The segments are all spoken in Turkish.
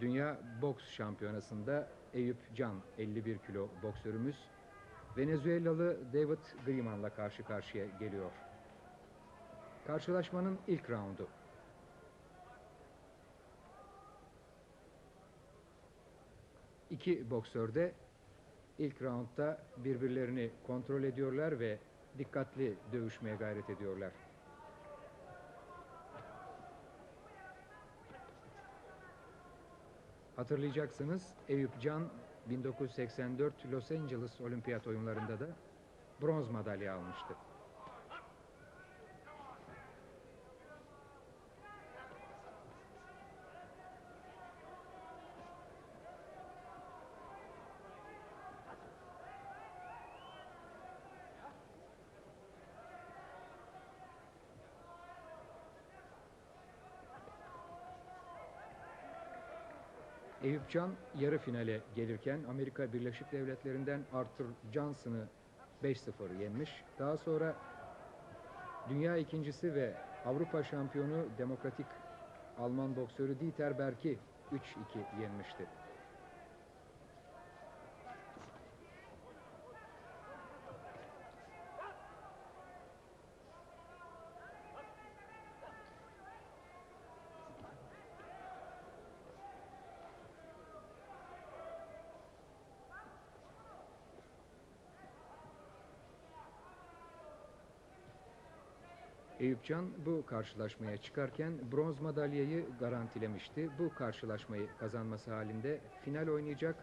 Dünya Boks Şampiyonası'nda Eyüp Can 51 kilo boksörümüz Venezuelalı David Griman'la karşı karşıya geliyor. Karşılaşmanın ilk raundu. İki boksör de ilk roundda birbirlerini kontrol ediyorlar ve dikkatli dövüşmeye gayret ediyorlar. Hatırlayacaksınız Eyüp Can 1984 Los Angeles Olimpiyat oyunlarında da bronz madalya almıştı. Eyüp Can yarı finale gelirken Amerika Birleşik Devletleri'nden Arthur Johnson'ı 5-0 yenmiş. Daha sonra dünya ikincisi ve Avrupa şampiyonu demokratik Alman boksörü Dieter Berk'i 3-2 yenmişti. Eyüp Can bu karşılaşmaya çıkarken bronz madalyayı garantilemişti. Bu karşılaşmayı kazanması halinde final oynayacak,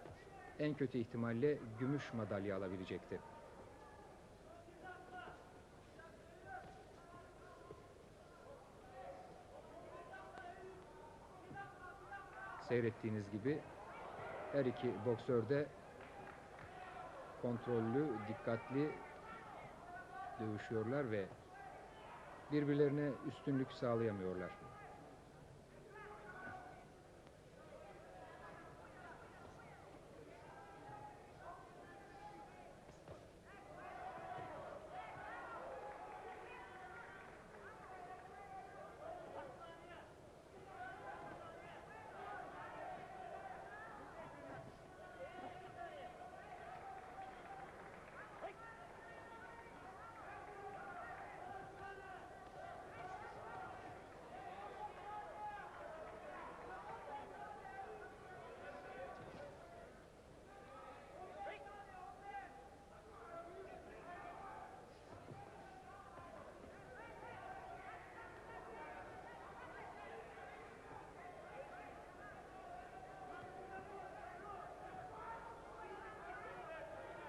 en kötü ihtimalle gümüş madalya alabilecekti. Seyrettiğiniz gibi her iki boksör de kontrollü, dikkatli dövüşüyorlar ve birbirlerine üstünlük sağlayamıyorlar.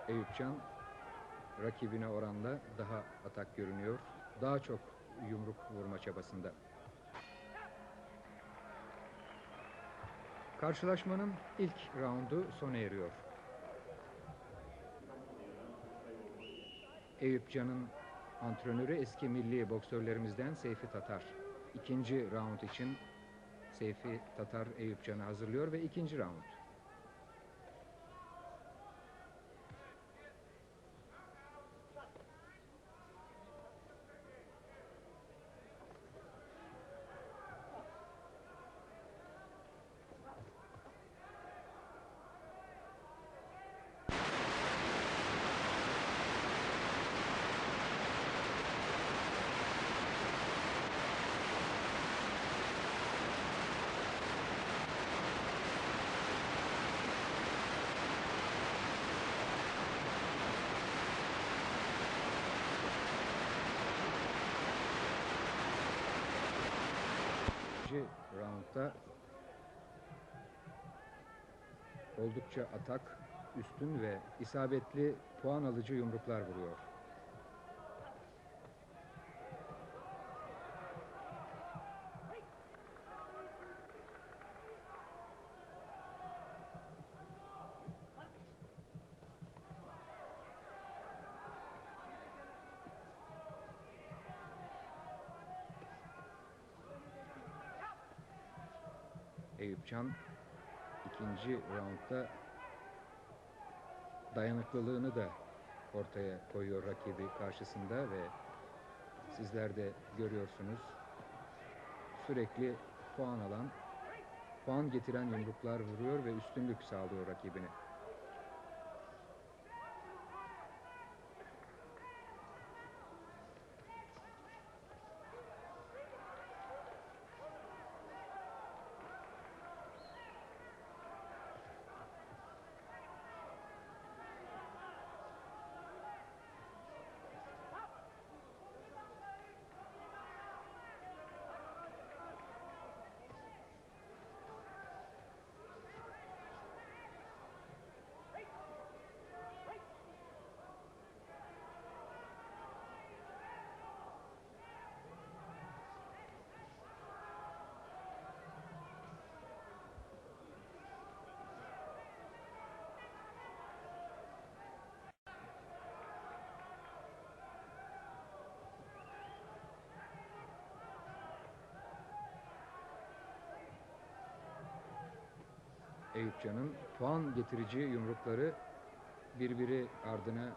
Eyüp Can rakibine oranla daha atak görünüyor. Daha çok yumruk vurma çabasında. Karşılaşmanın ilk raundu sona eriyor. Eyüp Can'ın antrenörü eski milli boksörlerimizden Seyfi Tatar. İkinci round için Seyfi Tatar Eyüp Can'ı hazırlıyor ve ikinci round. İkinci roundda oldukça atak, üstün ve isabetli puan alıcı yumruklar vuruyor. Eyüp Can ikinci roundda dayanıklılığını da ortaya koyuyor rakibi karşısında ve sizler de görüyorsunuz sürekli puan alan puan getiren yumruklar vuruyor ve üstünlük sağlıyor rakibine. Eyüpcan'ın puan getirici yumrukları birbiri ardına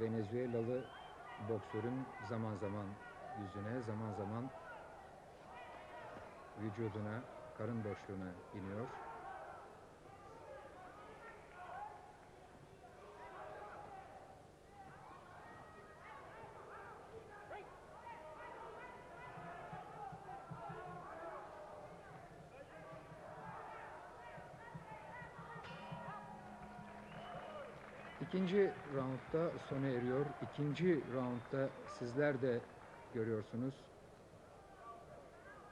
Venezuelalı boksörün zaman zaman yüzüne, zaman zaman vücuduna, karın boşluğuna iniyor. İkinci roundda sona eriyor. İkinci roundda sizler de görüyorsunuz.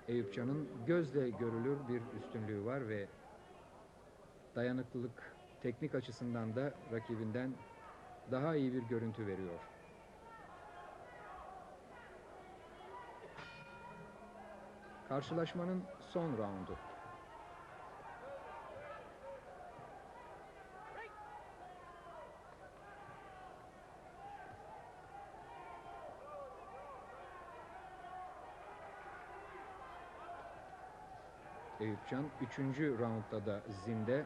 Eyüpcan'ın gözle görülür bir üstünlüğü var ve dayanıklılık teknik açısından da rakibinden daha iyi bir görüntü veriyor. Karşılaşmanın son roundu. Eyüpcan 3. roundda da zinde,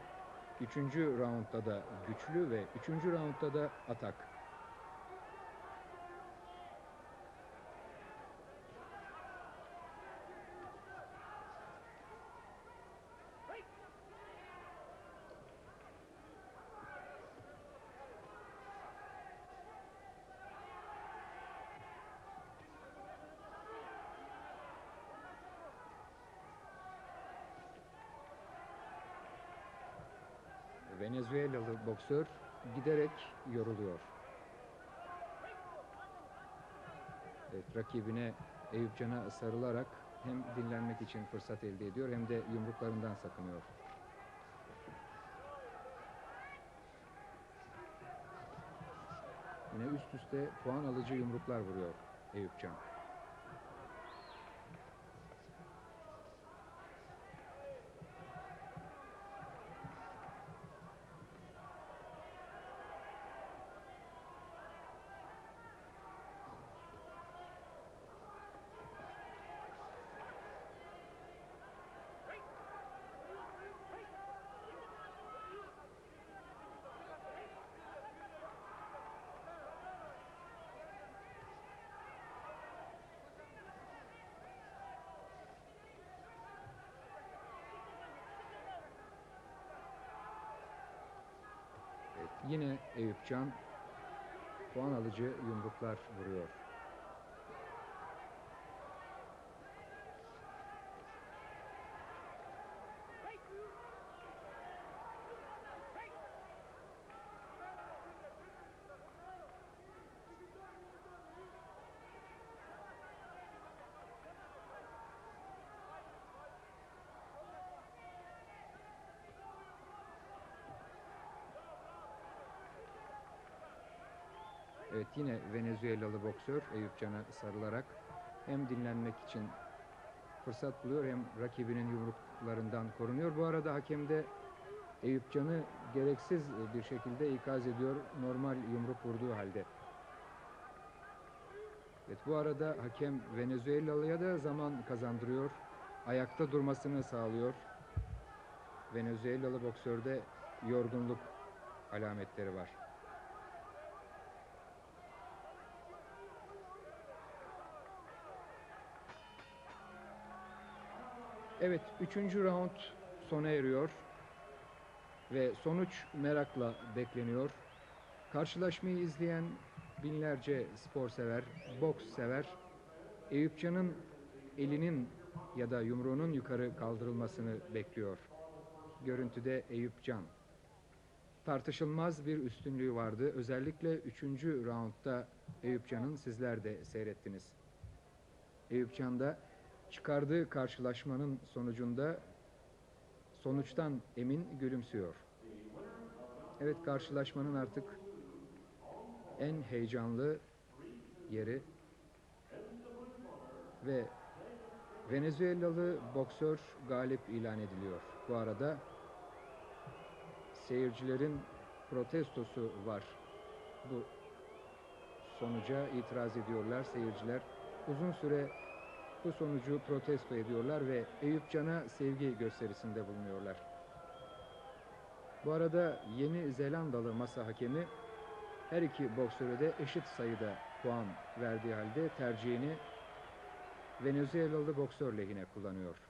3. roundda da güçlü ve 3. roundda da atak. Venezuelalı boksör giderek yoruluyor. Evet, rakibine Eyüpcan'a sarılarak hem dinlenmek için fırsat elde ediyor hem de yumruklarından sakınıyor. Yine üst üste puan alıcı yumruklar vuruyor Eyüpcan. Evet, yine Eyüpcan puan alıcı yumruklar vuruyor. Evet yine Venezuelalı boksör Eyüpcan'a sarılarak hem dinlenmek için fırsat buluyor hem rakibinin yumruklarından korunuyor. Bu arada hakem de Eyüpcan'ı gereksiz bir şekilde ikaz ediyor normal yumruk vurduğu halde. Evet bu arada hakem Venezuelalı'ya da zaman kazandırıyor. Ayakta durmasını sağlıyor. Venezuelalı boksörde yorgunluk alametleri var. Evet, üçüncü round sona eriyor ve sonuç merakla bekleniyor. Karşılaşmayı izleyen binlerce spor sever, boks sever, Eyüpcan'ın elinin ya da yumruğunun yukarı kaldırılmasını bekliyor. Görüntüde Eyüpcan. Tartışılmaz bir üstünlüğü vardı. Özellikle üçüncü roundda Eyüpcan'ın sizler de seyrettiniz. Eyüpcan'da çıkardığı karşılaşmanın sonucunda sonuçtan emin gülümsüyor. Evet karşılaşmanın artık en heyecanlı yeri ve Venezuelalı boksör galip ilan ediliyor. Bu arada seyircilerin protestosu var. Bu sonuca itiraz ediyorlar seyirciler. Uzun süre bu sonucu protesto ediyorlar ve Eyüp Can'a sevgi gösterisinde bulunuyorlar. Bu arada Yeni Zelandalı masa hakemi her iki boksöre de eşit sayıda puan verdiği halde tercihini Venezuelalı boksör lehine kullanıyor.